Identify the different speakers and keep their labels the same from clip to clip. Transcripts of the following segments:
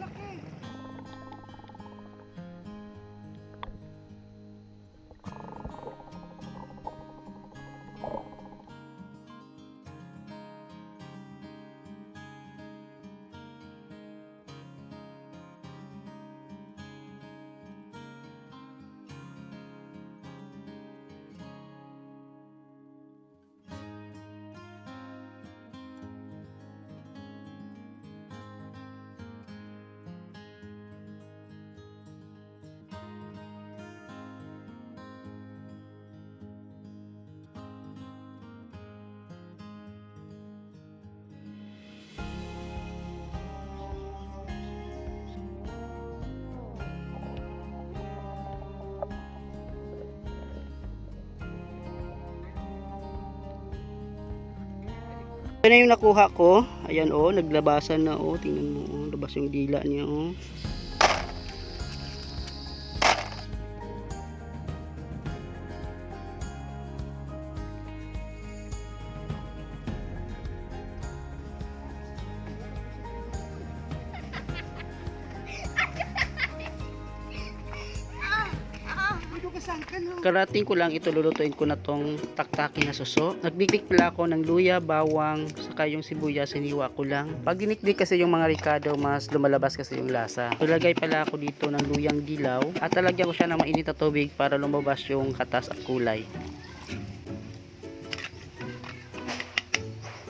Speaker 1: laki. Yan na yung nakuha ko. Ayan oh, naglabasan na oh. Tingnan mo oh, labas yung dila niya oh. Karating ko lang ito, lulutuin ko na tong taktaki na suso. Nagdikdik pala ako ng luya, bawang, saka yung sibuyas, siniwa ko lang. Pag dinikdik kasi yung mga ricado, mas lumalabas kasi yung lasa. Ilagay pala ako dito ng luyang dilaw at talagyan ko siya ng mainit na tubig para lumabas yung katas at kulay.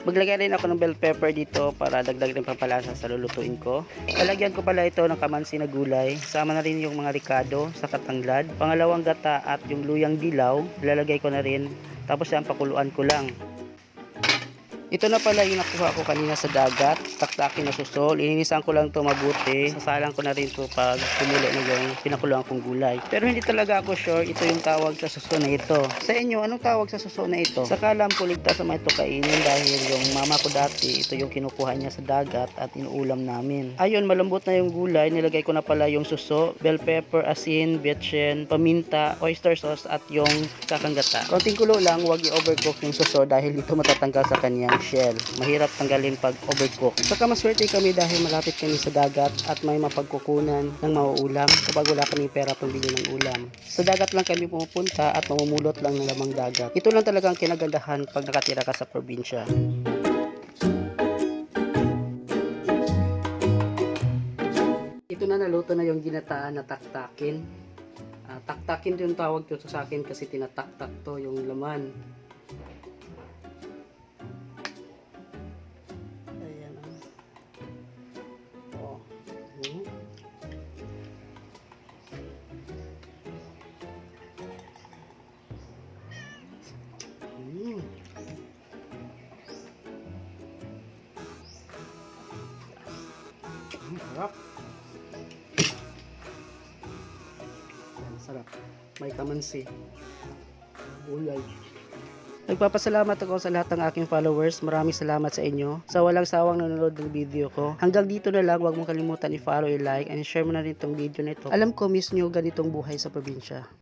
Speaker 1: Maglagay rin ako ng bell pepper dito para dagdag rin pampalasa sa lulutuin ko. Lalagyan ko pala ito ng kamansi na gulay. Sama na rin yung mga ricado sa katanglad. Pangalawang gata at yung luyang dilaw. Lalagay ko na rin. Tapos yan pakuluan ko lang. Ito na pala yung nakuha ko kanina sa dagat. Taktaki na susol. Ininisan ko lang to mabuti. Sasalang ko na rin to pag kumulo na yung pinakuluan kong gulay. Pero hindi talaga ako sure ito yung tawag sa suso na ito. Sa inyo, anong tawag sa suso na ito? Sa kalam ko ligtas sa ito kainin dahil yung mama ko dati, ito yung kinukuha niya sa dagat at inuulam namin. Ayun, malambot na yung gulay. Nilagay ko na pala yung suso, bell pepper, asin, betchen, paminta, oyster sauce at yung kakanggata. Konting kulo lang, huwag i-overcook yung suso dahil dito matatanggal sa kanyang shell. Mahirap tanggalin pag overcook. Saka maswerte kami dahil malapit kami sa dagat at may mapagkukunan ng mauulam kapag wala kami pera pambili ng ulam. Sa dagat lang kami pumupunta at mamumulot lang ng lamang dagat. Ito lang talaga ang kinagandahan pag nakatira ka sa probinsya. Ito na naluto na yung ginataan na taktakin. Ah, taktakin yung tawag to sa akin kasi tinataktak to yung laman. Sarap. Ayan, sarap. May kamansi. Ulay. Nagpapasalamat ako sa lahat ng aking followers. Maraming salamat sa inyo. Sa walang sawang nanonood ng video ko. Hanggang dito na lang. Huwag mong kalimutan i-follow, i-like, and share mo na rin itong video na ito. Alam ko, miss nyo ganitong buhay sa probinsya.